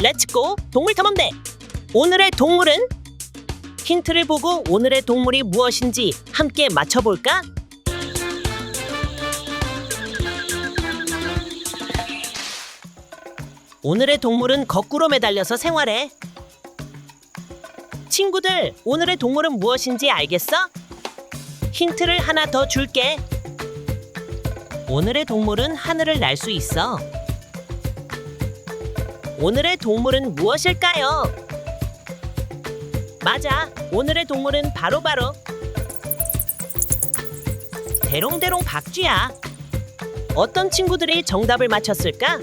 렛츠고 동물 탐험대. 오늘의 동물은? 힌트를 보고 오늘의 동물이 무엇인지 함께 맞춰볼까? 오늘의 동물은 거꾸로 매달려서 생활해. 친구들 오늘의 동물은 무엇인지 알겠어? 힌트를 하나 더 줄게. 오늘의 동물은 하늘을 날 수 있어 오늘의 동물은 무엇일까요? 맞아. 오늘의 동물은 바로 바로 대롱대롱 박쥐야. 어떤 친구들이 정답을 맞췄을까?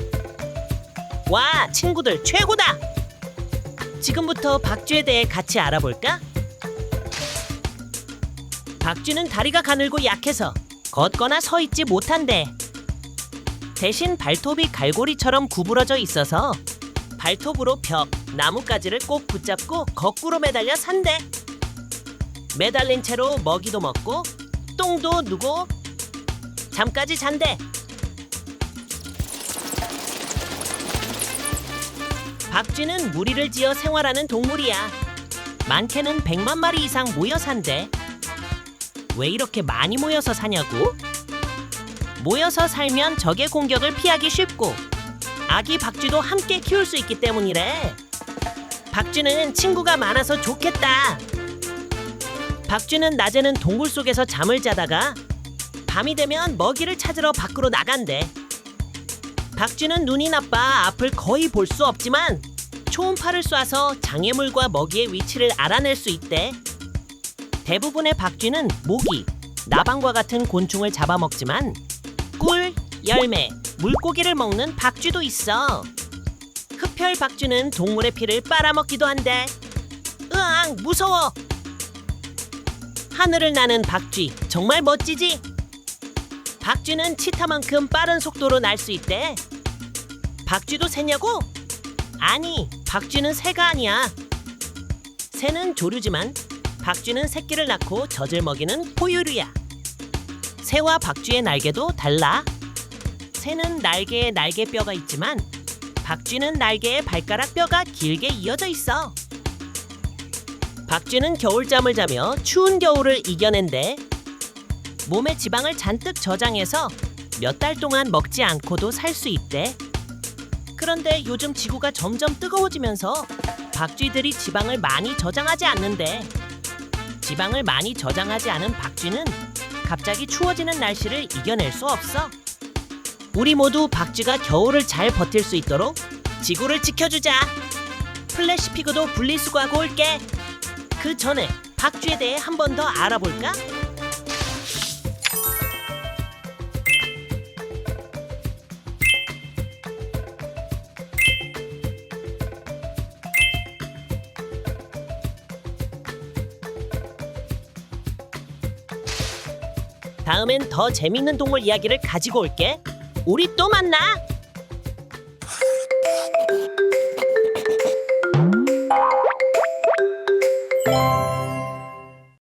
와, 친구들 최고다. 지금부터 박쥐에 대해 같이 알아볼까? 박쥐는 다리가 가늘고 약해서 걷거나 서 있지 못한대. 대신 발톱이 갈고리처럼 구부러져 있어서 발톱으로 벽, 나뭇가지를 꼭 붙잡고 거꾸로 매달려 산대. 매달린 채로 먹이도 먹고 똥도 누고 잠까지 잔대. 박쥐는 무리를 지어 생활하는 동물이야. 많게는 100만 마리 이상 모여 산대. 왜 이렇게 많이 모여서 사냐고? 모여서 살면 적의 공격을 피하기 쉽고 아기 박쥐도 함께 키울 수 있기 때문이래. 박쥐는 친구가 많아서 좋겠다. 박쥐는 낮에는 동굴 속에서 잠을 자다가 밤이 되면 먹이를 찾으러 밖으로 나간대. 박쥐는 눈이 나빠 앞을 거의 볼 수 없지만 초음파를 쏴서 장애물과 먹이의 위치를 알아낼 수 있대. 대부분의 박쥐는 모기, 나방과 같은 곤충을 잡아먹지만 꿀, 열매, 물고기를 먹는 박쥐도 있어. 흡혈 박쥐는 동물의 피를 빨아먹기도 한대. 으앙, 무서워. 하늘을 나는 박쥐, 정말 멋지지? 박쥐는 치타만큼 빠른 속도로 날 수 있대. 박쥐도 새냐고? 아니, 박쥐는 새가 아니야. 새는 조류지만 박쥐는 새끼를 낳고 젖을 먹이는 포유류야. 새와 박쥐의 날개도 달라. 새는 날개에 날개뼈가 있지만 박쥐는 날개에 발가락 뼈가 길게 이어져 있어. 박쥐는 겨울잠을 자며 추운 겨울을 이겨낸대. 몸에 지방을 잔뜩 저장해서 몇 달 동안 먹지 않고도 살 수 있대. 그런데 요즘 지구가 점점 뜨거워지면서 박쥐들이 지방을 많이 저장하지 않는데 지방을 많이 저장하지 않은 박쥐는 갑자기 추워지는 날씨를 이겨낼 수 없어. 우리 모두 박쥐가 겨울을 잘 버틸 수 있도록 지구를 지켜주자. 플래시 피그도 분리수거하고 올게. 그 전에 박쥐에 대해 한 번 더 알아볼까? 다음엔 더 재밌는 동물 이야기를 가지고 올게. 우리 또 만나.